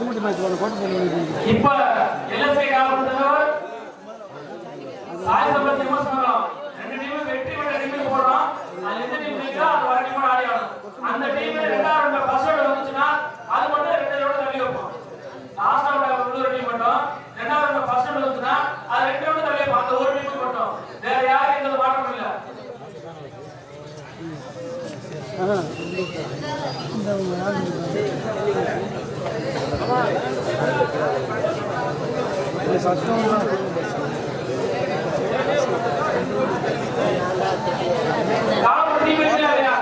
பசுமட்டி match ஒன்று கோட்டை சொல்லி இப்போ எல்எஸ்ஐ காலப்பட்டவர் சாய் சம்பந்தி விமர்சனம் ரெண்டு டீம் வெற்றி பெற்ற டீம் போடுறோம் அது எந்த டீம் ஜெயிக்கோ அது வர டீமோட ஆடி ஆகணும். அந்த டீம் ரெண்டாவது ரவுண்ட்ல ஃபர்ஸ்ட் ரவுண்ட் வந்துச்சுன்னா அது மட்டும் ரெண்டு ரவுண்ட் தள்ளி வைப்போம். லாஸ்ட் ரவுண்ட்ல ஒரு டீம் மட்டும். ரெண்டாவது ரவுண்ட்ல ஃபர்ஸ்ட் ரவுண்ட் வந்துச்சுன்னா அது ரெண்டு ரவுண்ட் தள்ளி வைப்போம். அந்த ஒரு டீம் மட்டும். வேற யாரும் எந்த மாற்றம் இல்ல. இந்த யார்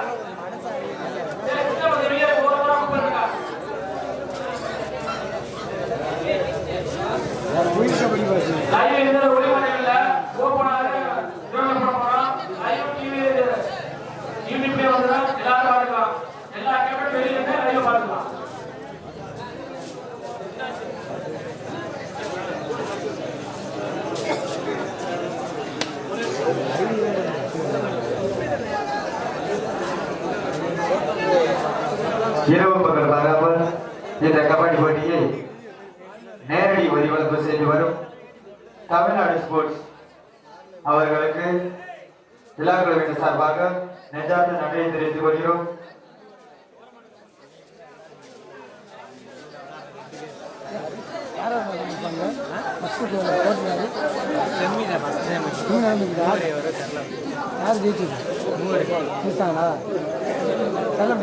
இந்த நேரடி ஒலிபரப்பு செய்து வரும். தமிழ்நாடு ஸ்போர்ட்ஸ் அவர்களுக்கு விழாக்குழுவின் சார்பாக நெஞ்சார்ந்த நன்றியை தெரிவித்துக் கொள்கிறோம். யார் ஜெயிச்சு செல்ல செல்லம்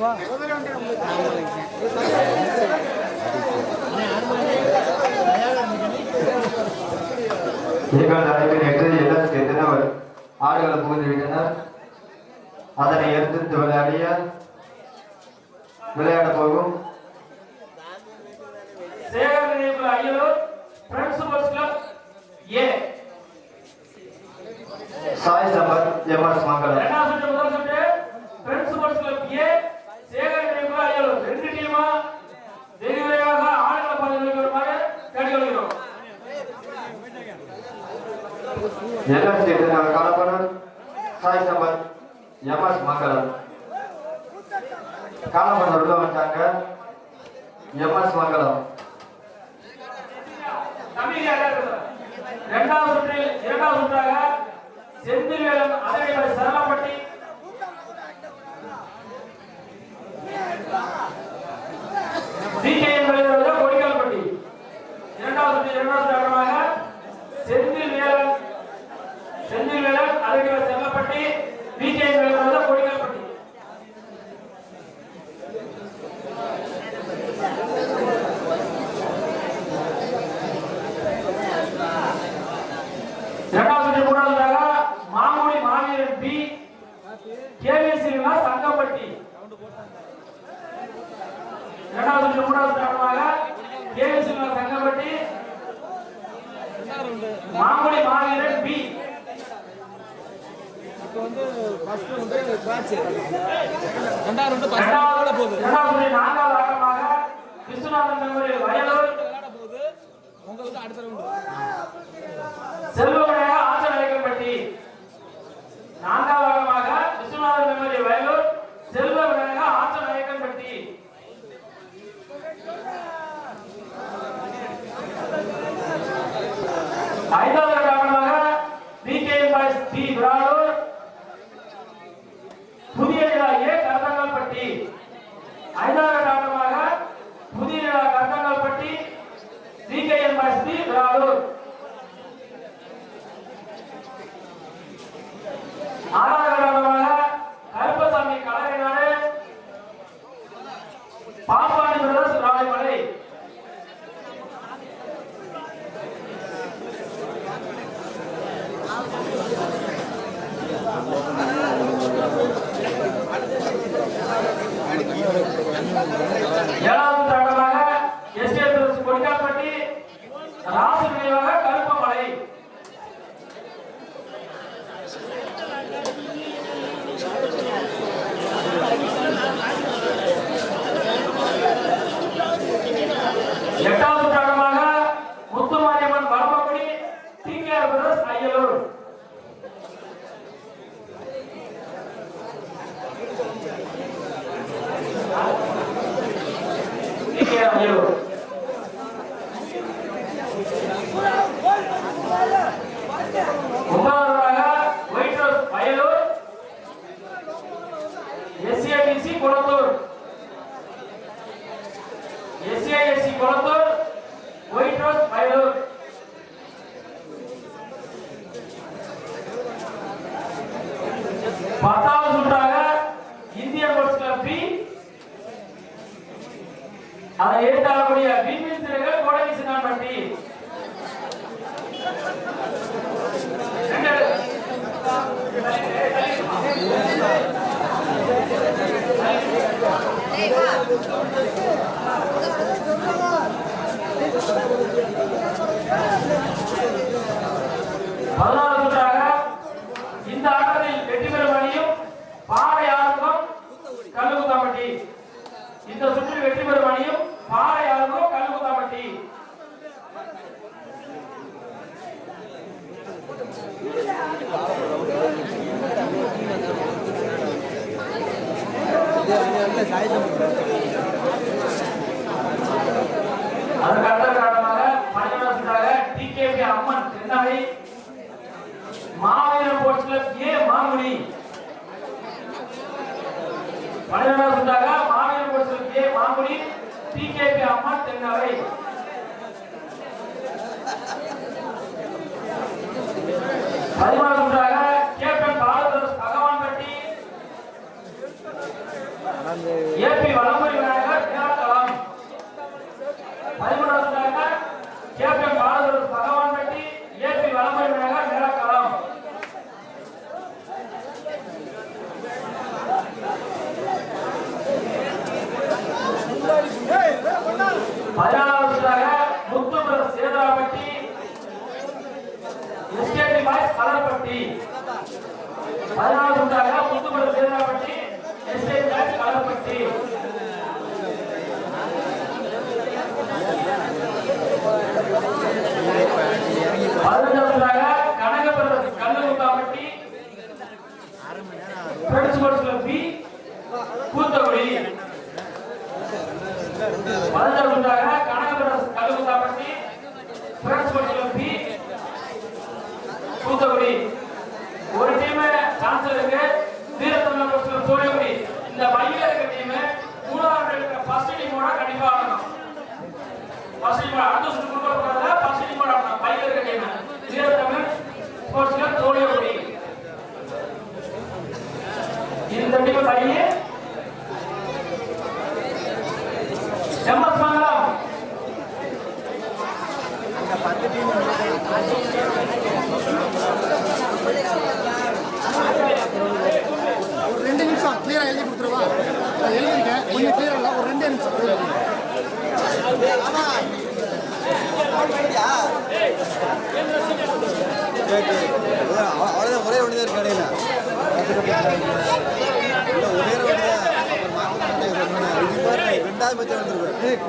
முதல் ரவுண்டே வா. எங்கள் தலைவர் நேற்று எல்லாம் சேர்ந்தனர் ஆடுகளை புகுந்து விட்டனர். அதனை எதிர்த்து விளையாடிய விளையாட போகும். சேகர் நினைவு Ayyalur friends sports club A Sai Sampath MS Mangalam இரண்டாவது சுற்று முதல் சுற்று ஸ்போர்ட்ஸ் கிளப் ஏ சேகர் நினைவு அய்யலூர் ரெண்டு டீமா வெகு விரைவாக ஆடுகள பாதைகளுக்கு வருமாறு கேட்டுக்கொள்கிறோம் எல்லாம் சேர்ந்தனர் காலப்பனர் சாய் சம்பத் எம்எஸ் மங்கலம் காலப்பனர் உள்ள வந்தாங்க எம்எஸ் மங்களம் இரண்டாவது சுற்றில் இரண்டாவது சுற்றாக செந்தில்வேலன் அதனைப்படி சரளப்பட்டி டிகேஎன் வெளியிடுவது கொடிக்கால்பட்டி இரண்டாவது சுற்று இரண்டாவது சுற்றாக செந்தில் வேலன் செந்தில் வேலன் அதனைப்படி செல்லப்பட்டி டிகேஎன் வெளியிடுவது கொடிக்கால்பட்டி இரண்டாவது சுற்று மூன்றாவதாக மாங்குடி மாவீரன் பி கேவிஎஸ் சங்கப்பட்டி இரண்டாவது சுற்று மூன்றாவது சுற்றாக கேவிஎஸ் சங்கப்பட்டி மாங்குடி மாவீரன் பி இப்போ வந்து ஃபர்ஸ்ட் வந்து மேட்ச் ரெண்டாவது ரெண்டு இரண்டாவது இரண்டாவது சுற்று நான்காவது ஆட்டமாக விஸ்வநாதன் மெமோரியல் வயலூர். விளையாட போகுது. உங்களுக்கு அடுத்த ரவுண்டு செல்வமனையா ஆச்சநாயக்கன்பட்டி நான்காவது ஆட்டமாக விஸ்வநாதன் மெமோரியல் வயலூர் செல்வமனையா ஆச்சநாயக்கன்பட்டி ஐந்தாவது ஆட்டமாக பிகே பாய்ஸ் விராலூர். புதிய நிலா ஏ கருத்தங்கல்பட்டி ஐந்தாவது ஆட்டமாக புதிய நிலா Karuthangalpatti PKN boys T Viralur. ஆறாவது பத்தாவது சுற்றாக இந்திய கோர்ஸ் கிளப் பி அதை ஏற்றாக அதற்கு அடுத்த காரணமாக பணியாளர்களுக்காக டிகேபி அம்மன் தென்னாலை மாவீரர் போட்டியில் ஏ மாமுனி. பணியாளர்களுக்காக மாவீரர் போட்டியில் ஏ பதினாலாவதாக முத்துபுர சேதாரப்பட்டி எஸ்டேட் பாய்ஸ் கலர்பட்டி பதினாலாவதாக முத்துபுர சேதாரப்பட்டி எஸ்டேட் பாய்ஸ் கலர்பட்டி பதினஞ்சு அவ்வளோதான் ஒரே ஒன்று தான் கடையில் ஒரே ஒன்று தான் ரெண்டாவது பட்சம் வந்துருப்பேன்